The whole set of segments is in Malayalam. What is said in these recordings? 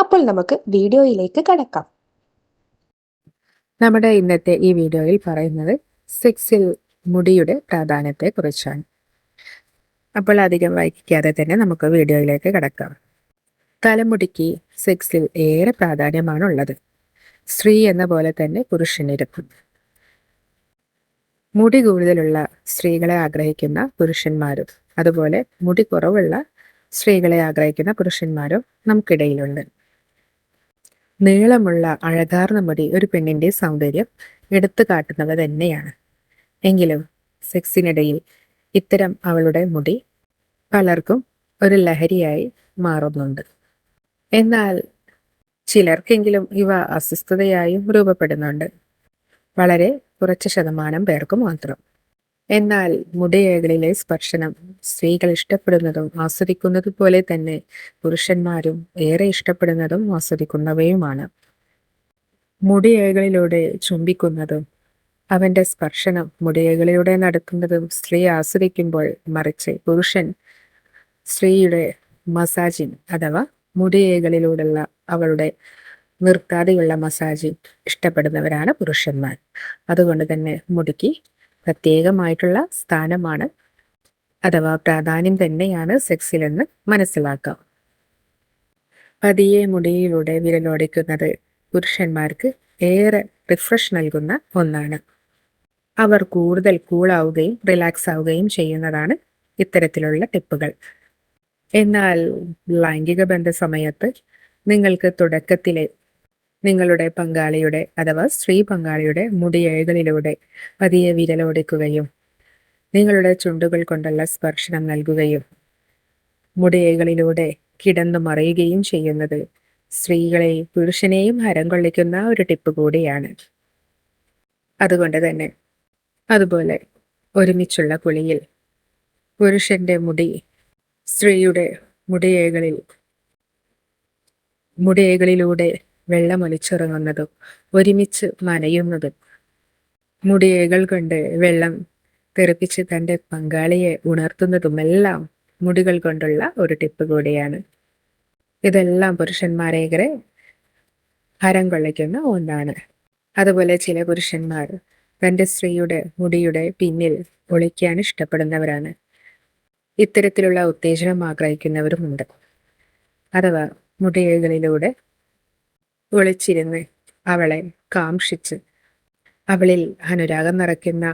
അപ്പോൾ നമുക്ക് വീഡിയോയിലേക്ക് കടക്കാം. നമ്മുടെ ഇന്നത്തെ ഈ വീഡിയോയിൽ പറയുന്നത് സെക്സിൽ മുടിയുടെ പ്രാധാന്യത്തെ കുറിച്ചാണ് അപ്പോൾ അധികം വൈകിക്കാതെ തന്നെ നമുക്ക് വീഡിയോയിലേക്ക് കടക്കാം. തലമുടിക്ക് സെക്സിൽ ഏറെ പ്രാധാന്യമാണുള്ളത്. സ്ത്രീ എന്ന പോലെ തന്നെ പുരുഷനിരക്കും. മുടി കൂടുതലുള്ള സ്ത്രീകളെ ആഗ്രഹിക്കുന്ന പുരുഷന്മാരും അതുപോലെ മുടി കുറവുള്ള സ്ത്രീകളെ ആഗ്രഹിക്കുന്ന പുരുഷന്മാരും നമുക്കിടയിലുണ്ട്. നീളമുള്ള അഴകാർന്ന മുടി ഒരു പെണ്ണിന്റെ സൗന്ദര്യം എടുത്തു കാട്ടുന്നവ തന്നെയാണ്. എങ്കിലും സെക്സിനിടയിൽ ഇത്തരം അവളുടെ മുടി പലർക്കും ഒരു ലഹരിയായി മാറുന്നുണ്ട്. എന്നാൽ ചിലർക്കെങ്കിലും ഇവ അസ്വസ്ഥതയായും രൂപപ്പെടുന്നുണ്ട്. വളരെ കുറച്ച് ശതമാനം പേർക്ക് മാത്രം. എന്നാൽ മുടിയേകളിലെ സ്പർശനം സ്ത്രീകൾ ഇഷ്ടപ്പെടുന്നതും ആസ്വദിക്കുന്നത് പോലെ തന്നെ പുരുഷന്മാരും ഏറെ ഇഷ്ടപ്പെടുന്നതും ആസ്വദിക്കുന്നവയുമാണ്. മുടിയകളിലൂടെ ചുംബിക്കുന്നതും അവന്റെ സ്പർശനം മുടിയകളിലൂടെ നടക്കുന്നതും സ്ത്രീ ആസ്വദിക്കുമ്പോൾ മറിച്ച് പുരുഷൻ സ്ത്രീയുടെ മസാജിങ് അഥവാ മുടിയകളിലൂടെയുള്ള അവളുടെ നിർത്താതെയുള്ള മസാജിങ് ഇഷ്ടപ്പെടുന്നവരാണ് പുരുഷന്മാർ. അതുകൊണ്ട് തന്നെ മുടിക്ക് പ്രത്യേകമായിട്ടുള്ള സ്ഥാനമാണ് അഥവാ പ്രാധാന്യം തന്നെയാണ് സെക്സിലെന്ന് മനസ്സിലാക്കാം. പതിയെ മുടിയിലൂടെ വിരലോടിക്കുന്നത് പുരുഷന്മാർക്ക് ഏറെ റിഫ്രഷ് നൽകുന്ന ഒന്നാണ്. അവർ കൂടുതൽ കൂളാവുകയും റിലാക്സ് ആവുകയും ചെയ്യുന്നതാണ് ഇത്തരത്തിലുള്ള ടിപ്പുകൾ. എന്നാൽ ലൈംഗിക ബന്ധ സമയത്ത് നിങ്ങൾക്ക് തുടക്കത്തിലെ നിങ്ങളുടെ പങ്കാളിയുടെ അഥവാ സ്ത്രീ പങ്കാളിയുടെ മുടിയഴകളിലൂടെ പതിയെ വിരലോടിക്കുകയും നിങ്ങളുടെ ചുണ്ടുകൾ കൊണ്ടുള്ള സ്പർശനം നൽകുകയും മുടിയകളിലൂടെ കിടന്നു മറിയുകയും ചെയ്യുന്നത് സ്ത്രീകളെയും പുരുഷനെയും ഹരം കൊള്ളിക്കുന്ന ഒരു ടിപ്പ് കൂടിയാണ്. അതുകൊണ്ട് തന്നെ അതുപോലെ ഒരുമിച്ചുള്ള കുളിയിൽ പുരുഷന്റെ മുടി സ്ത്രീയുടെ മുടിയേകളിൽ മുടിയേകളിലൂടെ വെള്ളമൊലിച്ചിറങ്ങുന്നതും ഒരുമിച്ച് നനയുന്നതും മുടിയേകൾ കൊണ്ട് വെള്ളം തെറിപ്പിച്ച് തന്റെ പങ്കാളിയെ ഉണർത്തുന്നതുമെല്ലാം മുടികൾ കൊണ്ടുള്ള ഒരു ടിപ്പ് കൂടിയാണ്. ഇതെല്ലാം പുരുഷന്മാരേകരെ ഹരം കൊള്ളിക്കുന്ന ഒന്നാണ്. അതുപോലെ ചില പുരുഷന്മാർ തന്റെ സ്ത്രീയുടെ മുടിയുടെ പിന്നിൽ ഒളിക്കാൻ ഇഷ്ടപ്പെടുന്നവരാണ്. ഇത്തരത്തിലുള്ള ഉത്തേജനം ആഗ്രഹിക്കുന്നവരുമുണ്ട്. അഥവാ മുടികളിലൂടെ ഒളിച്ചിരുന്ന് അവളെ കാംക്ഷിച്ച് അവളിൽ അനുരാഗം നിറയ്ക്കുന്ന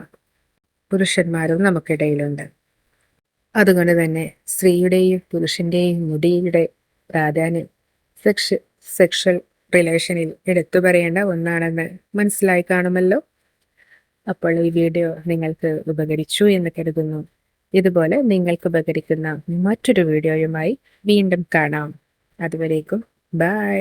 പുരുഷന്മാരും നമുക്കിടയിലുണ്ട്. അതുകൊണ്ട് തന്നെ സ്ത്രീയുടെയും പുരുഷന്റെയും മുടിയുടെ പ്രാധാന്യം സെക്ഷ സെക്ഷൽ റിലേഷനിൽ എടുത്തു പറയേണ്ട ഒന്നാണെന്ന് മനസ്സിലായി കാണുമല്ലോ? അപ്പോൾ ഈ വീഡിയോ നിങ്ങൾക്ക് ഉപകരിച്ചു എന്ന് കരുതുന്നു. ഇതുപോലെ നിങ്ങൾക്ക് ഉപകരിക്കുന്ന മറ്റൊരു വീഡിയോയുമായി വീണ്ടും കാണാം. അതുവരേക്കും ബൈ